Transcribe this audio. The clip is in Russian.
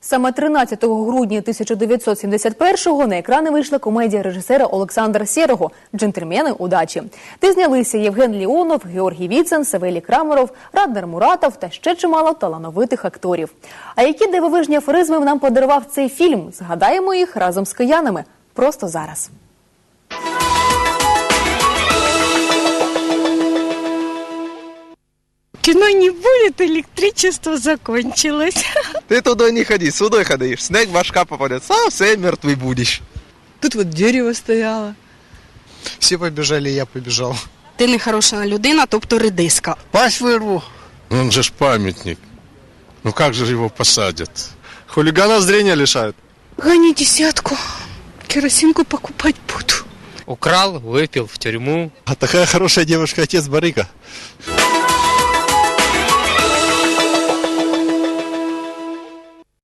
Саме 13 грудня 1971-го на екрани вийшла комедія режисера Олександра Сєрого «Джентльмени удачі». Де знялися Євген Ліонов, Георгій Віцен, Савелій Крамеров, Раднер Муратов та ще чимало талановитих акторів. А які дивовижні афоризми нам подарував цей фільм? Згадаємо їх разом з киянами просто зараз. Кино не будет, электричество закончилось. Ты туда не ходи, сюда ходишь. Снег в башка попадет, совсем мертвый будешь. Тут вот дерево стояло. Все побежали, я побежал. Ти не хороша людина, тобто редиска. Пасть вырву. Он же ж памятник. Ну как же его посадят? Хулигана зрения лишают. Гони десятку. Керосинку покупать буду. Украл, выпил в тюрьму. А такая хорошая девушка, отец барыга.